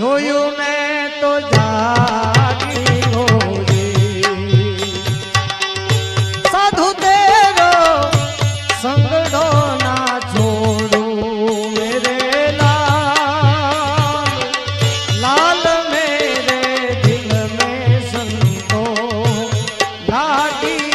જોયું મેં તો જાગી હોજી સાધુ તેરો સંગડો ના છોડું મેરે લાલ. લાલ મેરે દિલ મેં સંતો ઘાટી